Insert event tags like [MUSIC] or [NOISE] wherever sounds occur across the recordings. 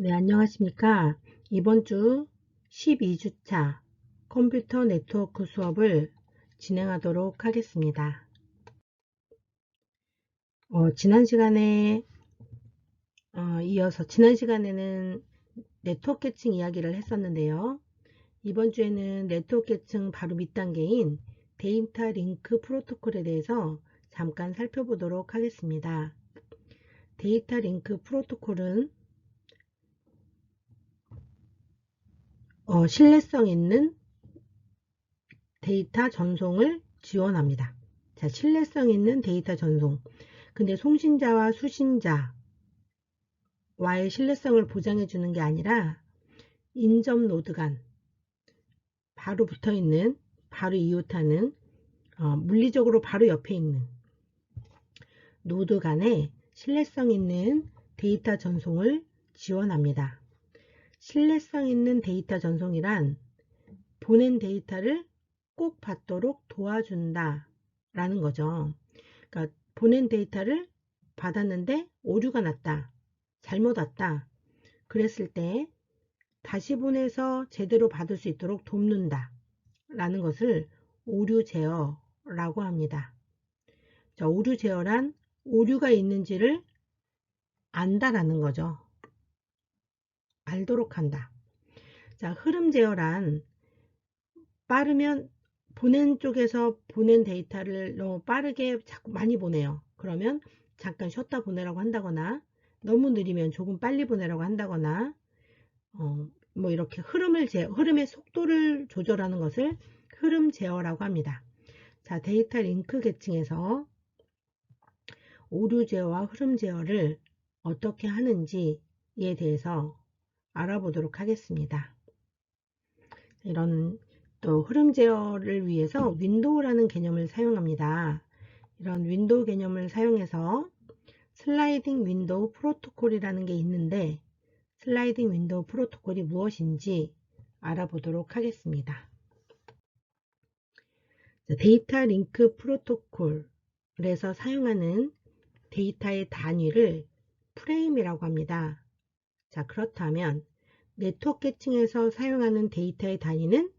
네, 안녕하십니까. 이번 주 12주차 컴퓨터 네트워크 수업을 진행하도록 하겠습니다. 어, 지난 시간에 어, 이어서 지난 시간에는 네트워크 계층 이야기를 했었는데요. 이번 주에는 네트워크 계층 바로 밑단계인 데이터 링크 프로토콜에 대해서 잠깐 살펴보도록 하겠습니다. 데이터 링크 프로토콜은 어, 신뢰성 있는 데이터 전송을 지원합니다. 자, 신뢰성 있는 데이터 전송. 근데 송신자와 수신자와의 신뢰성을 보장해 주는 게 아니라 인접 노드 간 바로 붙어 있는 바로 이웃하는 어, 물리적으로 바로 옆에 있는 노드 간의 신뢰성 있는 데이터 전송을 지원합니다. 신뢰성 있는 데이터 전송이란 보낸 데이터를 꼭 받도록 도와준다 라는 거죠. 그러니까 보낸 데이터를 받았는데 오류가 났다. 잘못 왔다. 그랬을 때 다시 보내서 제대로 받을 수 있도록 돕는다. 라는 것을 오류 제어라고 합니다. 자, 오류 제어란 오류가 있는지를 안다라는 거죠. 알도록 한다. 자, 흐름 제어란 빠르면 보낸 쪽에서 보낸 데이터를 너무 빠르게 자꾸 많이 보내요. 그러면 잠깐 쉬었다 보내라고 한다거나 너무 느리면 조금 빨리 보내라고 한다거나 어, 뭐 이렇게 흐름을 제 흐름의 속도를 조절하는 것을 흐름 제어라고 합니다. 자, 데이터 링크 계층에서 오류 제어와 흐름 제어를 어떻게 하는지에 대해서 알아보도록 하겠습니다. 이런 또 흐름 제어를 위해서 윈도우라는 개념을 사용합니다. 이런 윈도우 개념을 사용해서 슬라이딩 윈도우 프로토콜이라는 게 있는데 슬라이딩 윈도우 프로토콜이 무엇인지 알아보도록 하겠습니다. 데이터 링크 프로토콜에서 사용하는 데이터의 단위를 프레임이라고 합니다. 자, 그렇다면 네트워크 계층에서 사용하는 데이터의 단위는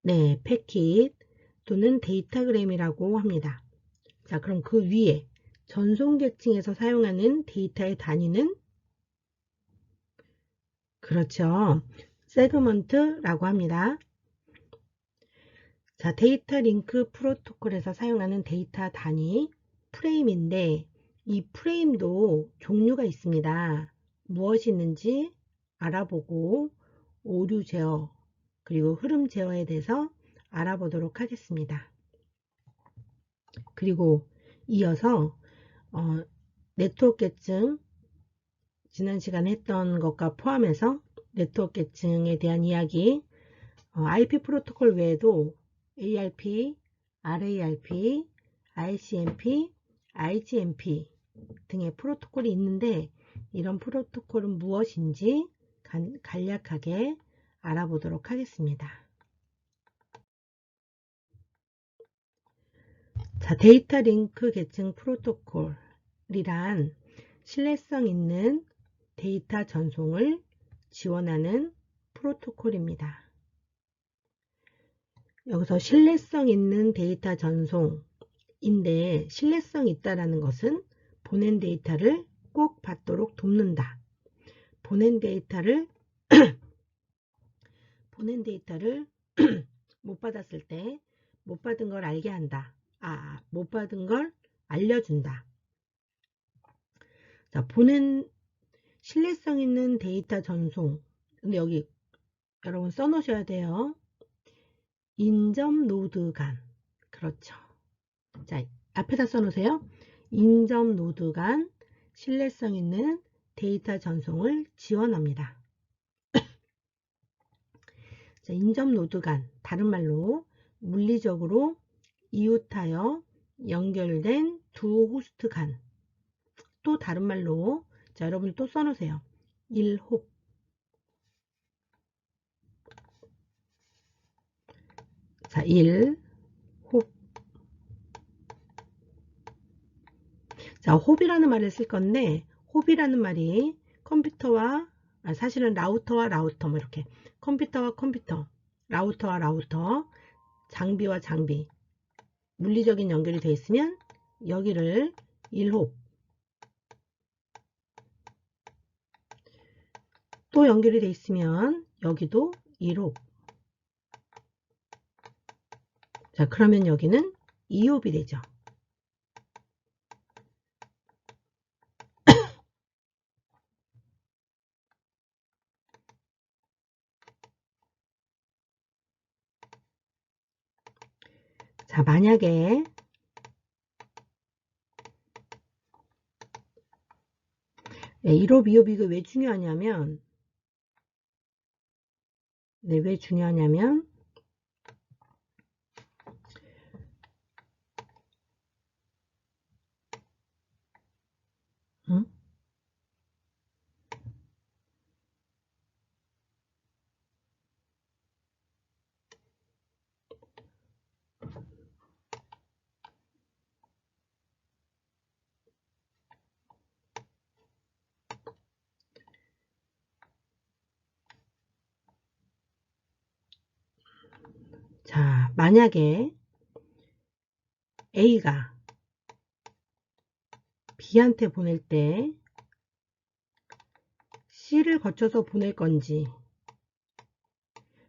네, 패킷 또는 데이터그램이라고 합니다. 자, 그럼 그 위에 전송 계층에서 사용하는 데이터의 단위는 그렇죠. 세그먼트라고 합니다. 자, 데이터 링크 프로토콜에서 사용하는 데이터 단위 프레임인데 이 프레임도 종류가 있습니다. 무엇이 있는지 알아보고 오류 제어 그리고 흐름 제어에 대해서 알아보도록 하겠습니다. 그리고 이어서 어, 네트워크 계층 지난 시간에 했던 것과 포함해서 네트워크 계층에 대한 이야기 어, IP 프로토콜 외에도 ARP, RARP, ICMP, IGMP 등의 프로토콜이 있는데 이런 프로토콜은 무엇인지 간략하게 알아보도록 하겠습니다. 자, 데이터 링크 계층 프로토콜이란 신뢰성 있는 데이터 전송을 지원하는 프로토콜입니다. 여기서 신뢰성 있는 데이터 전송인데 신뢰성 있다라는 것은 보낸 데이터를 꼭 받도록 돕는다. 보낸 데이터를 [CLEARS THROAT] 보낸 데이터를 [CLEARS THROAT] 못 받았을 때 못 받은 걸 알게 한다. 아, 못 받은 걸 알려준다. 자, 보낸 신뢰성 있는 데이터 전송. 근데 여기 여러분 써놓으셔야 돼요. 인접 노드 간. 그렇죠. 자, 앞에다 써놓으세요. 인접 노드 간 신뢰성 있는 데이터 전송을 지원합니다. [COUGHS] 자, 인접 노드 간, 다른 말로 물리적으로 이웃하여 연결된 두 호스트 간. 또 다른 말로, 자, 여러분 또 써놓으세요. 1홉. 자, 1, 자, 홉이라는 말을 쓸 건데 홉이라는 말이 컴퓨터와 아, 사실은 라우터와 라우터 뭐 이렇게. 컴퓨터와 컴퓨터 라우터와 라우터 장비와 장비. 물리적인 연결이 되어 있으면 여기를 1홉 또 연결이 되어 있으면 여기도 1홉 자 그러면 여기는 2홉이 되죠 자, 만약에 네, 1호, 2호, 이거 왜 중요하냐면 네, 왜 중요하냐면 응? 자, 만약에 A가 B한테 보낼 때 C를 거쳐서 보낼 건지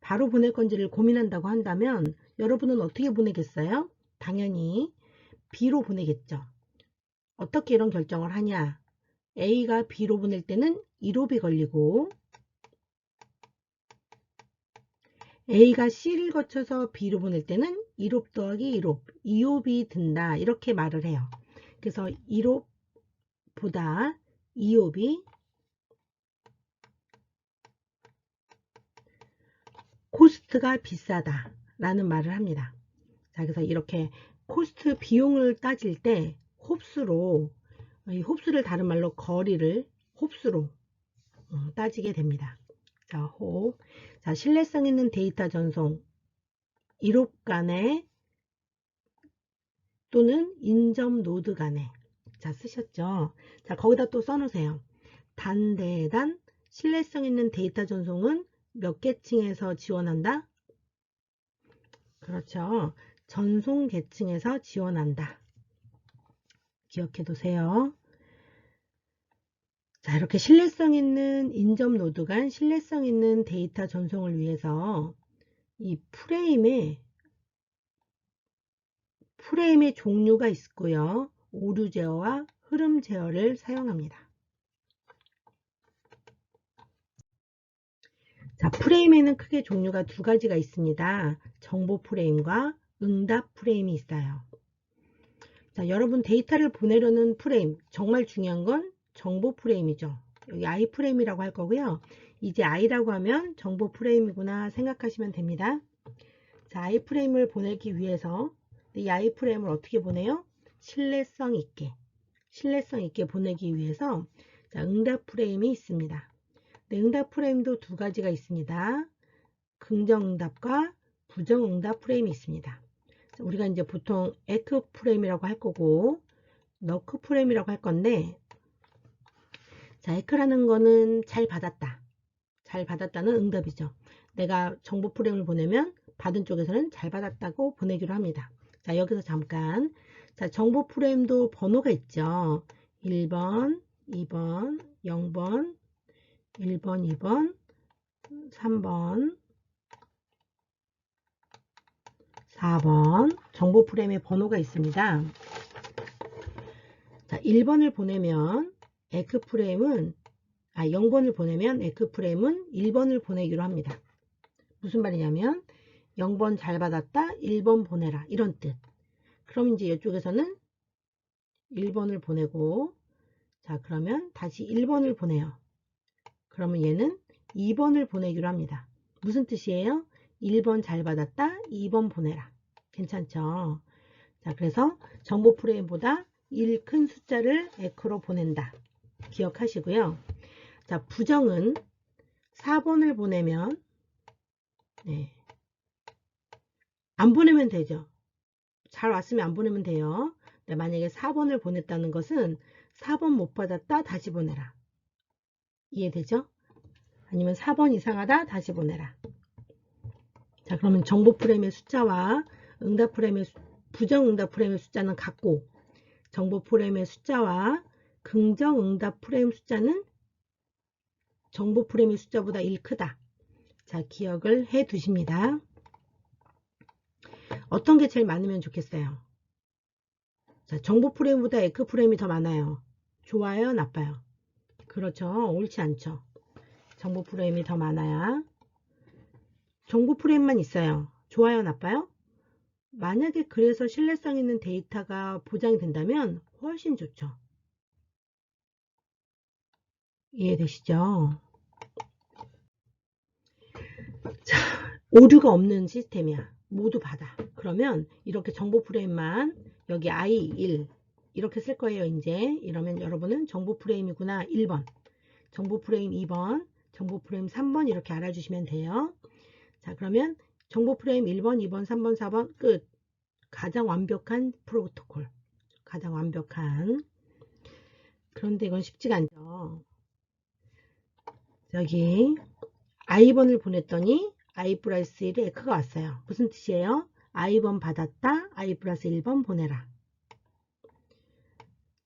바로 보낼 건지를 고민한다고 한다면 여러분은 어떻게 보내겠어요? 당연히 B로 보내겠죠. 어떻게 이런 결정을 하냐? A가 B로 보낼 때는 1홉이 걸리고 A가 C를 거쳐서 B로 보낼 때는 1홉 더하기 1홉, 2홉이 든다. 이렇게 말을 해요. 그래서 1홉보다 2홉이 코스트가 비싸다. 라는 말을 합니다. 자, 그래서 이렇게 코스트 비용을 따질 때 홉수로, 이 홉수를 다른 말로 거리를 홉수로 어, 따지게 됩니다. 자, 홉. 자, 신뢰성 있는 데이터 전송 1홉 간에 또는 인접 노드 간에 자, 쓰셨죠? 자, 거기다 또 써놓으세요. 단대단 신뢰성 있는 데이터 전송은 몇 계층에서 지원한다? 그렇죠. 전송 계층에서 지원한다. 기억해 두세요. 자, 이렇게 신뢰성 있는 인접 노드 간 신뢰성 있는 데이터 전송을 위해서 이 프레임에 프레임의 종류가 있고요. 오류 제어와 흐름 제어를 사용합니다. 자, 프레임에는 크게 종류가 두 가지가 있습니다. 정보 프레임과 응답 프레임이 있어요. 자, 여러분 데이터를 보내려는 프레임, 정말 중요한 건 정보 프레임이죠. 여기 i 프레임이라고 할 거고요. 이제 i라고 하면 정보 프레임이구나 생각하시면 됩니다. 자, i 프레임을 보내기 위해서 이 i 프레임을 어떻게 보내요? 신뢰성 있게, 신뢰성 있게 보내기 위해서 자, 응답 프레임이 있습니다. 네, 응답 프레임도 두 가지가 있습니다. 긍정응답과 부정응답 프레임이 있습니다. 우리가 이제 보통 에크 프레임이라고 할 거고 너크 프레임이라고 할 건데 자 에크라는 거는 잘 받았다. 잘 받았다는 응답이죠. 내가 정보 프레임을 보내면 받은 쪽에서는 잘 받았다고 보내기로 합니다. 자 여기서 잠깐 자 정보 프레임도 번호가 있죠. 1번, 2번, 0번, 1번, 2번, 3번, 4번 정보 프레임의 번호가 있습니다. 자, 1번을 보내면 에크 프레임은 아, 0번을 보내면 에크 프레임은 1번을 보내기로 합니다. 무슨 말이냐면 0번 잘 받았다, 1번 보내라 이런 뜻. 그럼 이제 이쪽에서는 1번을 보내고 자, 그러면 다시 1번을 보내요. 그러면 얘는 2번을 보내기로 합니다. 무슨 뜻이에요? 1번 잘 받았다, 2번 보내라. 괜찮죠? 자, 그래서 정보 프레임보다 1 큰 숫자를 에코로 보낸다. 기억하시고요. 자, 부정은 4번을 보내면 네. 안 보내면 되죠. 잘 왔으면 안 보내면 돼요. 네, 만약에 4번을 보냈다는 것은 4번 못 받았다 다시 보내라. 이해되죠? 아니면 4번 이상하다 다시 보내라. 자 그러면 정보 프레임의 숫자와 응답 프레임의 수- 부정 응답 프레임의 숫자는 같고 정보 프레임의 숫자와 긍정 응답 프레임 숫자는 정보 프레임의 숫자보다 1 크다. 자 기억을 해 두십니다. 어떤 게 제일 많으면 좋겠어요? 자, 정보 프레임보다 에크 프레임이 더 많아요. 좋아요, 나빠요? 그렇죠. 옳지 않죠. 정보 프레임이 더 많아야 정보 프레임만 있어요. 좋아요, 나빠요? 만약에 그래서 신뢰성 있는 데이터가 보장이 된다면 훨씬 좋죠. 이해되시죠? 자, 오류가 없는 시스템이야. 모두 받아. 그러면 이렇게 정보 프레임만 여기 I1 이렇게 쓸 거예요. 이제 이러면 여러분은 정보 프레임이구나. 1번. 정보 프레임 2번. 정보 프레임 3번 이렇게 알아주시면 돼요. 자, 그러면 정보 프레임 1번, 2번, 3번, 4번 끝. 가장 완벽한 프로토콜. 가장 완벽한. 그런데 이건 쉽지가 않죠. 여기 I 번을 보냈더니 I 플러스 1에 에크가 왔어요. 무슨 뜻이에요? I 번 받았다. I 플러스 1번 보내라.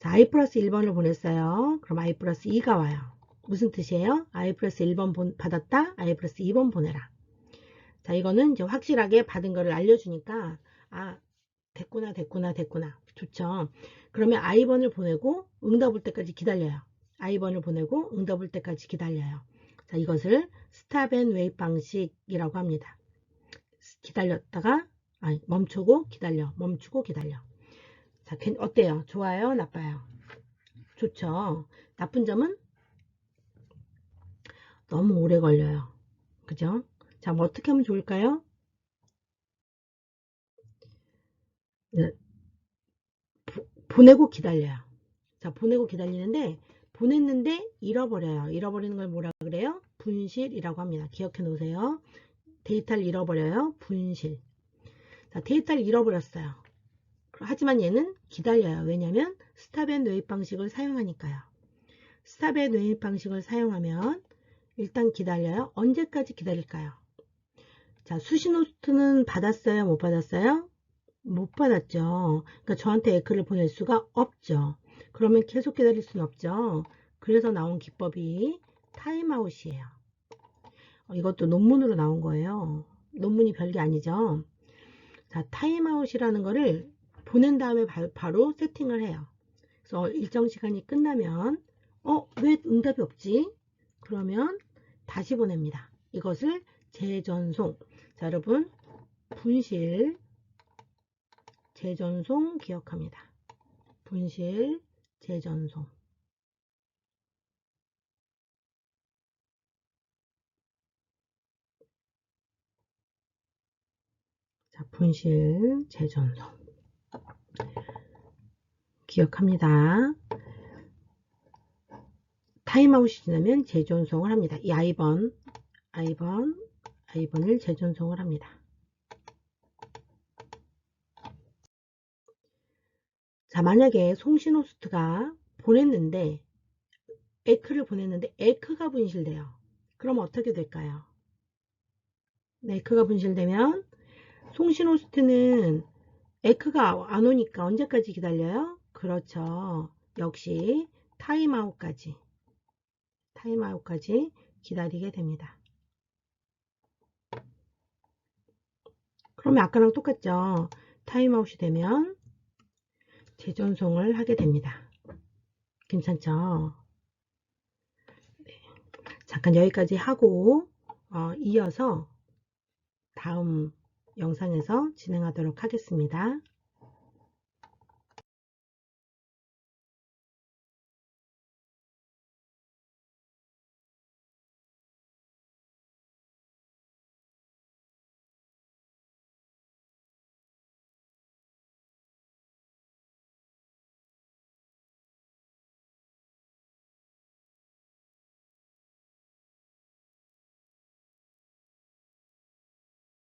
자, I 플러스 1번을 보냈어요. 그럼 I 플러스 2가 와요. 무슨 뜻이에요? I 플러스 1번 본- 받았다. I 플러스 2번 보내라. 자, 이거는 이제 확실하게 받은 거를 알려주니까, 아, 됐구나, 됐구나, 됐구나. 좋죠. 그러면 I 번을 보내고 응답 올 때까지 기다려요. I 번을 보내고 응답 올 때까지 기다려요. 자, 이것을 스탑 앤 웨이 방식이라고 합니다. 기다렸다가 아니, 멈추고 기다려. 멈추고 기다려. 자, 괜- 어때요? 좋아요? 나빠요? 좋죠. 나쁜 점은 너무 오래 걸려요. 그죠? 자, 뭐 어떻게 하면 좋을까요? 네. 보- 보내고 기다려요. 자, 보내고 기다리는데 보냈는데 잃어버려요. 잃어버리는 걸 뭐라 그래요? 분실이라고 합니다. 기억해 놓으세요. 데이터를 잃어버려요. 분실. 자, 데이터를 잃어버렸어요. 하지만 얘는 기다려요. 왜냐하면 스탑 앤 웨이 방식을 사용하니까요. 스탑 앤 웨이 방식을 사용하면 일단 기다려요. 언제까지 기다릴까요? 자, 수신 호스트는 받았어요? 못 받았어요? 못 받았죠. 그러니까 저한테 에크를 보낼 수가 없죠. 그러면 계속 기다릴 수는 없죠. 그래서 나온 기법이 타임아웃이에요. 어, 이것도 논문으로 나온 거예요. 논문이 별게 아니죠. 자, 타임아웃이라는 거를 보낸 다음에 바, 로 세팅을 해요. 그래서 일정 시간이 끝나면 어, 왜 응답이 없지? 그러면 다시 보냅니다. 이것을 재전송. 자, 여러분 분실 재전송 기억합니다. 분실 재전송. 자, 분실 재전송. 기억합니다. 타임아웃이 지나면 재전송을 합니다. 이 I 번, I 번, I 번을 재전송을 합니다. 자, 만약에 송신호스트가 보냈는데 에크를 보냈는데 에크가 분실돼요. 그럼 어떻게 될까요? 네, 에크가 분실되면 송신호스트는 에크가 안 오니까 언제까지 기다려요? 그렇죠. 역시 타임아웃까지 타임아웃까지 기다리게 됩니다. 그러면 아까랑 똑같죠. 타임아웃이 되면 재전송을 하게 됩니다. 괜찮죠? 네. 잠깐 여기까지 하고 어, 이어서 다음 영상에서 진행하도록 하겠습니다.